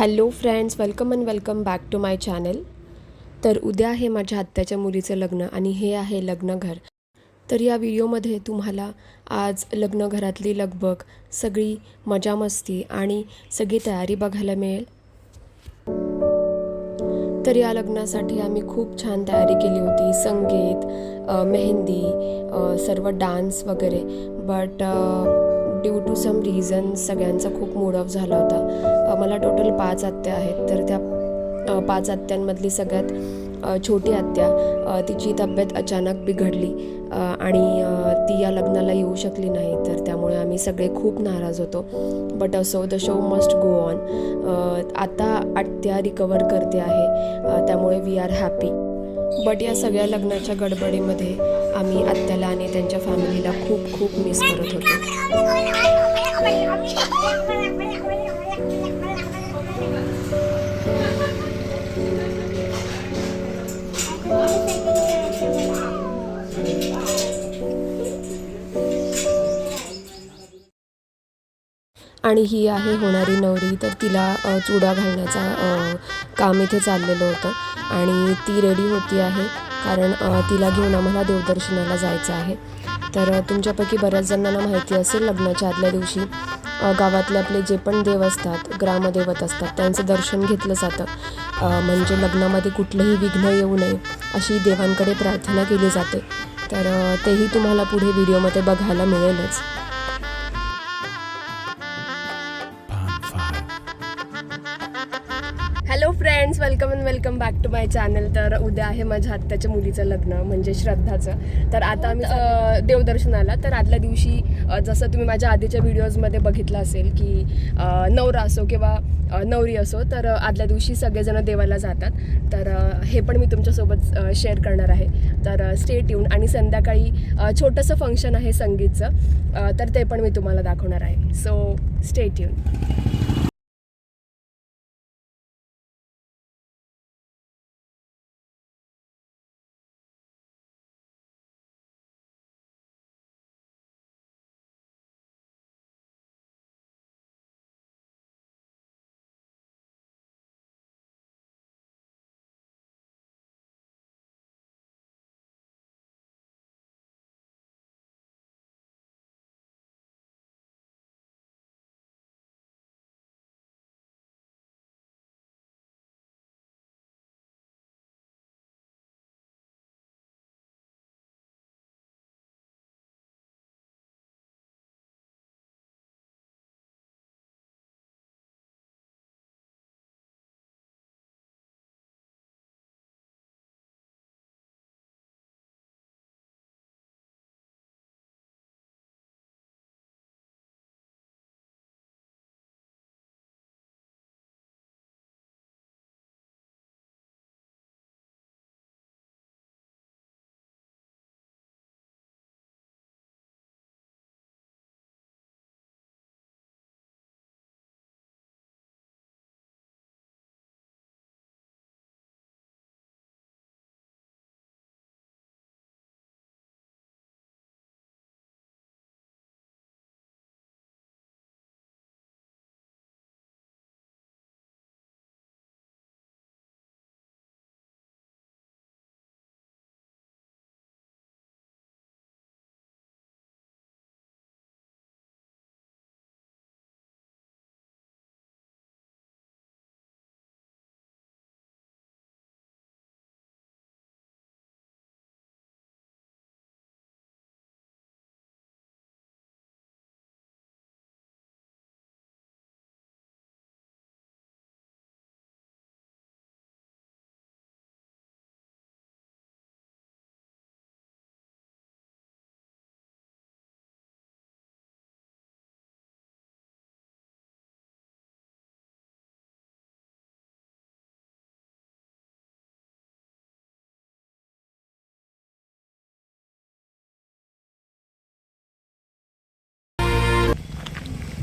Hello friends welcome and welcome back to my channel. तर उद्या आहे माझ्या आत्याच्या मुलीचं लग्न आणि हे आहे लग्नघर. तर या व्हिडिओमध्ये तुम्हाला आज लग्नघरातली लगबग सगळी मजा मस्ती आणि सगळी तयारी बघायला मिळेल. तर या लग्नासाठी आम्ही खूप छान तयारी केली होती. संगीत मेहंदी सर्व डान्स वगैरे. But due to some reason सगळ्यांचा खूप मूड ऑफ झाला होता. मला टोटल पाच आत्या आहेत. तर त्या पाच आत्यांमधली सगळ्यात छोटी आत्या तिची तब्येत अचानक बिघडली आणि ती या लग्नाला येऊ शकली नाही. तर त्यामुळे आम्ही सगळे खूप नाराज होतो. बट असो the show must go on आता आत्या रिकवर करते आहे. त्यामुळे वी आर हॅपी बट या सगळ्या लग्नाच्या गडबडीमध्ये आम्ही आत्याला आणि त्यांच्या फॅमिलीला खूप खूप मिस करत होतो. आणि ही आहे होणारी नवरी तर तिला चुडा घालण्याचा काम इथे चाललेलं होतं. आणि ती रेडी होती आहे. कारण तिला घेऊन आम्हाला देवदर्शनाला जायचं आहे. तर तुमच्यापैकी बऱ्याच जणांना माहिती असेल लग्नाच्या आदल्या दिवशी गावातले आपले जे पण देव असतात ग्रामदैवत असतात त्यांचं दर्शन घेतलं जातं. म्हणजे लग्नामध्ये कुठलंही विघ्न येऊ नये अशी देवांकडे प्रार्थना केली जाते. तर तेही तुम्हाला पुढे व्हिडिओमध्ये बघायला मिळेलच. Hello friends welcome and welcome back to my channel तर उद्या आहे माझ्या आत्याच्या मुलीचं लग्न म्हणजे श्रद्धाचं. तर आता आम्ही देवदर्शनाला. तर आदल्या दिवशी जसं तुम्ही माझ्या आधीच्या व्हिडिओजमध्ये बघितलं असेल की नवरा असो किंवा नवरी असो तर आदल्या दिवशी सगळेजण देवाला जातात. तर हे पण मी तुमच्यासोबत शेअर करणार आहे. तर स्टेट येऊन आणि संध्याकाळी छोटंसं फंक्शन आहे संगीतचं. तर ते पण मी तुम्हाला दाखवणार आहे. सो स्टेट येऊन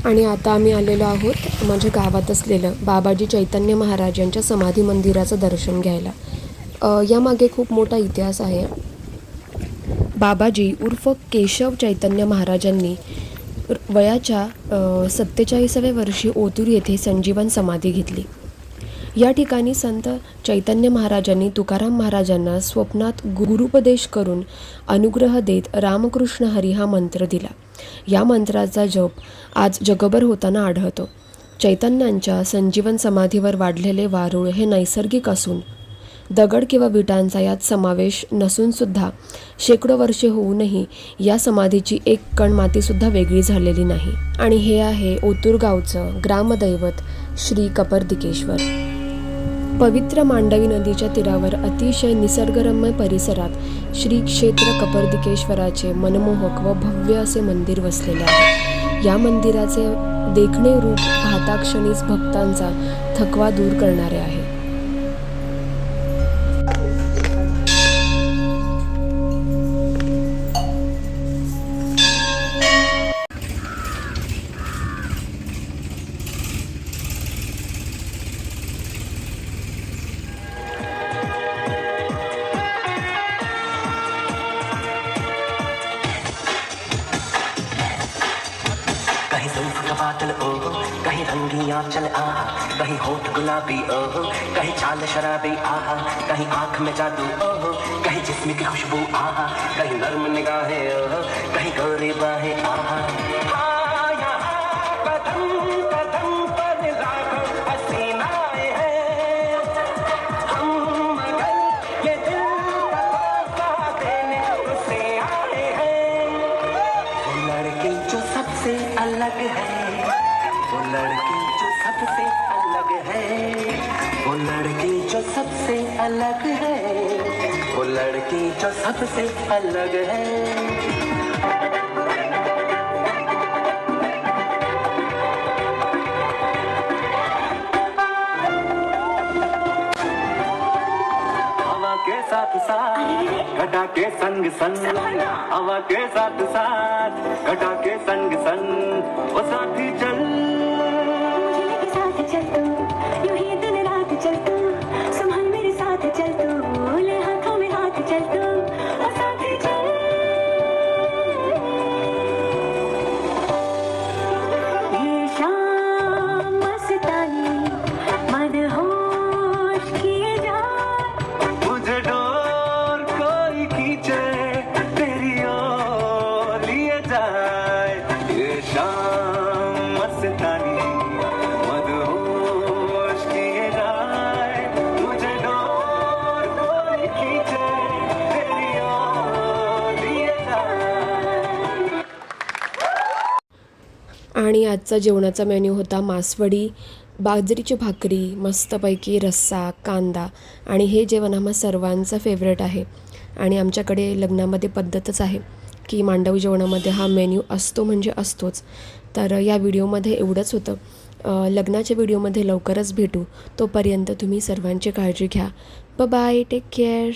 आणि आता आम्ही आलेलो आहोत माझ्या गावात असलेलं बाबाजी चैतन्य महाराज यांच्या समाधी मंदिराचं दर्शन घ्यायला. यामागे खूप मोठा इतिहास आहे. बाबाजी उर्फ केशव चैतन्य महाराजांनी वयाच्या सत्तेचाळीसाव्या वर्षी ओतूर येथे संजीवन समाधी घेतली. या ठिकाणी संत चैतन्य महाराजांनी तुकाराम महाराजांना स्वप्नात गुरुपदेश करून अनुग्रह देत रामकृष्ण हरी हा मंत्र दिला. या मंत्राचा जप आज जगभर होताना आढळतो. चैतन्यांच्या संजीवन समाधीवर वाढलेले वारूळ हे नैसर्गिक असून दगड किंवा विटांचा यात समावेश नसूनसुद्धा शेकडो वर्षे होऊनही या समाधीची एक कण मातीसुद्धा वेगळी झालेली नाही. आणि हे आहे ओतुरगावचं ग्रामदैवत श्री कपर्दिकेश्वर. पवित्र मांडवी नदीच्या तीरावर अतिशय निसर्गरम्य परिसरात श्री क्षेत्र कपर्दिकेश्वराचे मनमोहक व भव्य असे मंदिर वसलेले आहे. या मंदिराचे देखणे रूप पाहताक्षणीच भक्तांचा थकवा दूर करणारे आहे. चल आहा कहीं होठ गुलाबी, ओहो, कहीं चाल शराबी, आहा, कहीं आँख में जादू, ओहो, कहीं जिस्म की खुशबू, आहा, कहीं नर्म निगाहें, ओहो, कहीं गोरी बाहें, आहा। अलग है। वो लड़की जो सबसे अलग है। के साथ साथ घटा के संग संग हवा के साथ साथ घटा के संग संग वो साथी चल आणि आजचा जेवणाचा मेन्यू होता मासवडी बाजरीची भाकरी मस्तपैकी रस्सा कांदा आणि हे जेवण आम्हा सर्वांचं फेवरेट आहे. आणि आमच्याकडे लग्नामध्ये पद्धतच आहे. की मांडव जेवणामध्ये हा मेन्यू असतो म्हणजे असतोच. तर या व्हिडिओमध्ये एवढंच होतं. लग्नाच्या व्हिडिओमध्ये लवकरच भेटू. तोपर्यंत तुम्ही सर्वांची काळजी घ्या. ब बाय टेक केअर